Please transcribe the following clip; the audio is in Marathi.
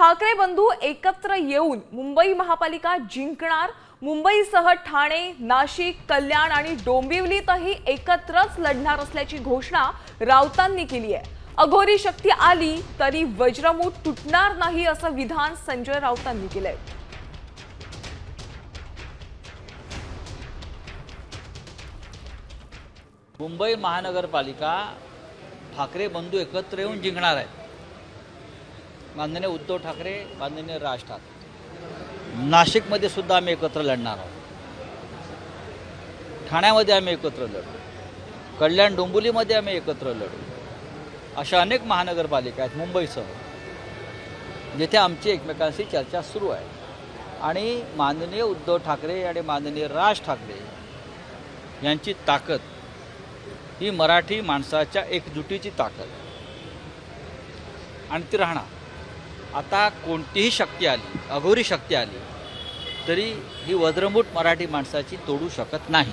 ठाकरे बंधू एकत्र येऊन मुंबई महापालिका जिंकणार. मुंबईसह ठाणे नाशिक कल्याण आणि डोंबिवलीतही एकत्रच लढणार असल्याची घोषणा राऊतांनी केली आहे. अघोरी शक्ती आली तरी वज्रमूठ तुटणार नाही असं विधान संजय राऊतांनी केलंय. मुंबई महानगरपालिका ठाकरे बंधू एकत्र येऊन जिंकणार आहेत माननीय उद्धव ठाकरे माननीय राज ठाकरे. नाशिकमध्ये सुद्धा आम्ही एकत्र लढणार आहोत. ठाण्यामध्ये आम्ही एकत्र लढू. कल्याण डोंबिवलीमध्ये आम्ही एकत्र लढू. अशा अनेक महानगरपालिका आहेत मुंबईसह जिथे आमची एकमेकांशी चर्चा सुरू आहे. आणि माननीय उद्धव ठाकरे आणि माननीय राज ठाकरे यांची ताकद ही मराठी माणसाच्या एकजुटीची ताकद आणि ती राहणार. आता कोणतीही शक्ती आली अघोरी शक्ती आली तरी ही वज्रमूठ मराठी माणसाची तोडू शकत नाही.